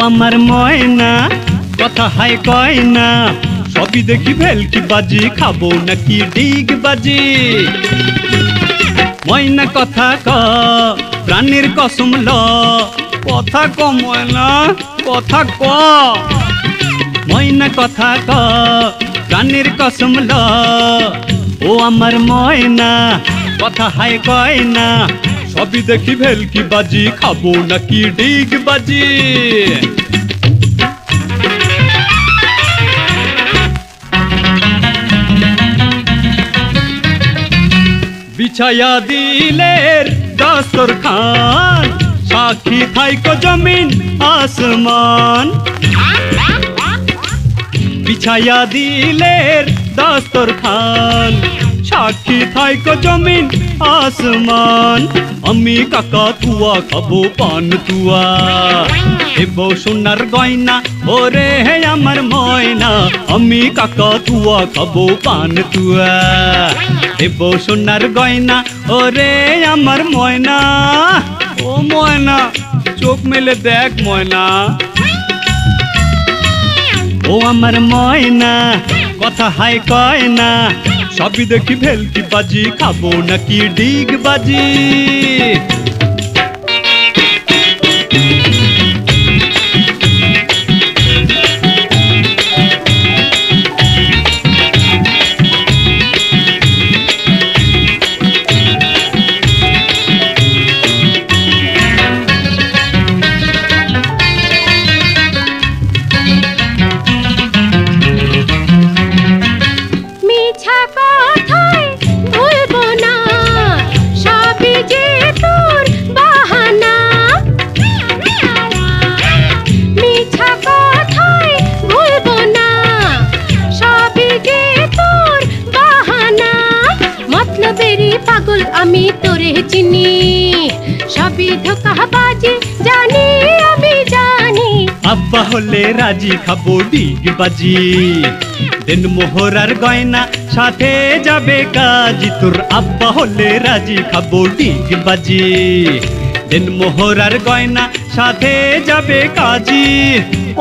আমার ময়না, কথা হায় কয় না। সবই দেখি ভেলকি বাজি, খাব নাকি ডিগ বাজি। ময়না কথা ক, প্রাণীর কসম ল। কথা ক ময়না, কথা ক। ময়না কথা ক, প্রাণীর কসম ল। ও আমার ময়না, কথা হায় কয় না। সবই দেখি ভেলকি বাজি, খাব নাকি ডিগ বাজি? বিছায়া দিলের দস্তর খান, সাক্ষী থাইকো জমিন আসমান। বিছায়া দিলের দস্তর খান সাক্ষী থাইকো জমিন, আসমান। আমি কাকা তুয়া, খাব পান তুয়া। দেব সোনার গয়না, ওরে হে আমার ময়না। আমি কাকা তুয়া, খাব পান তুয়া। দেব সোনার গয়না, ওরে আমার ময়না। ও ময়না, চোখ মেলে দেখ ময়না। ও আমার ময়না, কথা হাই কয় না। সবই দেখি ভেলকি বাজি খাব নাকি ডিগ বাজি আমি তোরে চিনি সবই ধোকাবাজি জানি আমি জানি। আব্বা হলে রাজি খাব ডিগ বাজি। দেন মোহরার গয়না সাথে যাবে কাজি। তোর আব্বা হলে রাজি খাব ডিগ বাজি। দেন মোহরার গয়না সাথে যাবে কাজি।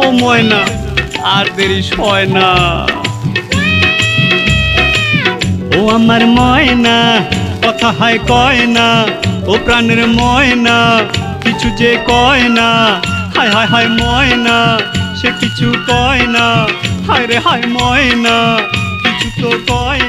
ও ময়না আর দেরি সয় না। ও আমার ময়না কথা হয় কয় না, ও প্রাণের ময়না, কিছু যে কয় না, হায় হায় হায় ময়না, সে কিছু কয় না, হায় রে হায় ময়না, কিছু তো কয়